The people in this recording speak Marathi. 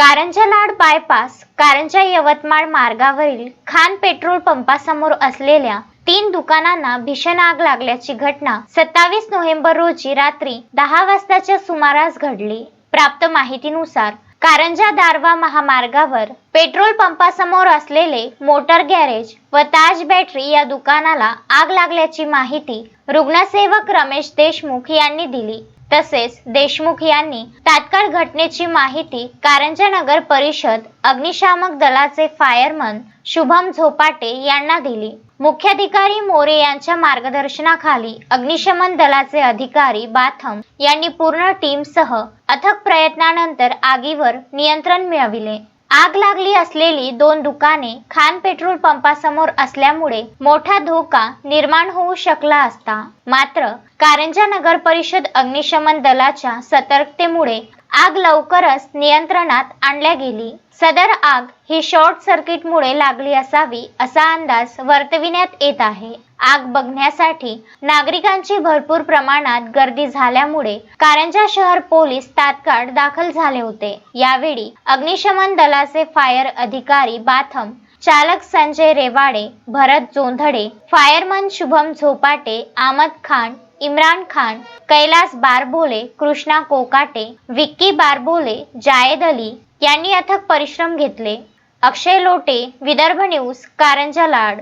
कारंजा लाड बायपास कारंजा यवतमाळ मार्गावरील खान पेट्रोल पंपासमोर असलेल्या तीन दुकानांना भीषण आग लागल्याची घटना सत्तावीस नोव्हेंबर रोजी रात्री दहा वाजताच्या सुमारास घडली. प्राप्त माहितीनुसार कारंजा दारवा महामार्गावर पेट्रोल पंपासमोर असलेले मोटर गॅरेज व ताज बॅटरी या दुकानाला आग लागल्याची माहिती रुग्णसेवक रमेश देशमुख यांनी दिली. तसेच देशमुख यांनी तात्काळ घटनेची माहिती कारंजा नगर परिषद अग्निशामक दलाचे फायरमन शुभम झोपाटे यांना दिली. मुख्याधिकारी मोरे यांच्या मार्गदर्शनाखाली अग्निशमन दलाचे अधिकारी बाथम यांनी पूर्ण टीमसह अथक प्रयत्नानंतर आगीवर नियंत्रण मिळविले. आग लागली असलेली दोन दुकाने खान पेट्रोल पंपासमोर असल्यामुळे मोठा धोका निर्माण होऊ शकला असता. मात्र कारंजा नगर परिषद अग्निशमन दलाच्या सतर्कतेमुळे आग लवकरच नियंत्रणात आणल्या गेली. सदर आग ही शॉर्ट सर्किटमुळे लागली असावी असा अंदाज वर्तविण्यात येत आहे. आग बघण्यासाठी नागरिकांची भरपूर प्रमाणात गर्दी झाल्यामुळे कारंजा शहर पोलीस तात्काळ दाखल झाले होते. यावेळी अग्निशमन दलाचे फायर अधिकारी बाथम चालक संजय रेवाडे भरत जोंधडे फायरमन शुभम झोपाटे आमद खान इम्रान खान कैलास बारबोले कृष्णा कोकाटे विक्की बारबोले जायद अली यांनी अथक परिश्रम घेतले. अक्षय लोटे विदर्भ न्यूज कारंजा लाड.